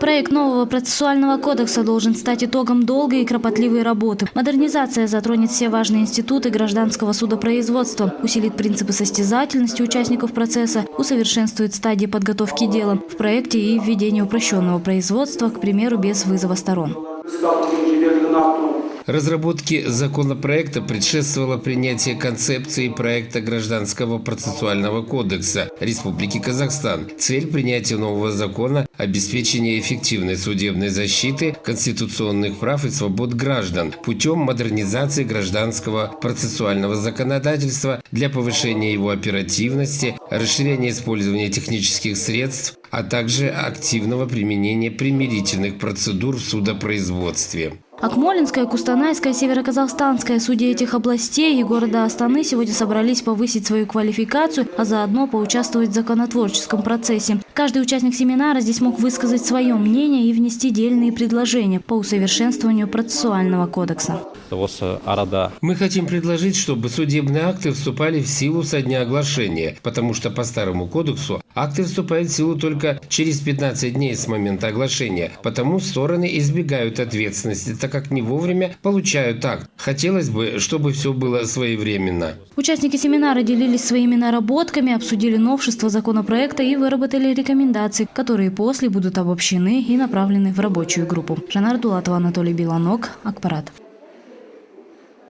Проект нового процессуального кодекса должен стать итогом долгой и кропотливой работы. Модернизация затронет все важные институты гражданского судопроизводства, усилит принципы состязательности участников процесса, усовершенствует стадии подготовки дела в проекте и введение упрощенного производства, к примеру, без вызова сторон. Разработке законопроекта предшествовало принятие концепции проекта Гражданского процессуального кодекса Республики Казахстан. Цель принятия нового закона – обеспечение эффективной судебной защиты конституционных прав и свобод граждан путем модернизации гражданского процессуального законодательства для повышения его оперативности, расширения использования технических средств, а также активного применения примирительных процедур в судопроизводстве. Акмолинская, Кустанайская, Североказахстанская судьи этих областей и города Астаны сегодня собрались повысить свою квалификацию, а заодно поучаствовать в законотворческом процессе. Каждый участник семинара здесь мог высказать свое мнение и внести дельные предложения по усовершенствованию процессуального кодекса. Мы хотим предложить, чтобы судебные акты вступали в силу со дня оглашения, потому что по старому кодексу акты вступают в силу только через 15 дней с момента оглашения, потому стороны избегают ответственности, так как не вовремя получают акт. Хотелось бы, чтобы все было своевременно. Участники семинара делились своими наработками, обсудили новшества законопроекта и выработали рекомендации, которые после будут обобщены и направлены в рабочую группу. Жанна Дулатова, Анатолий Беланок, Акпарат.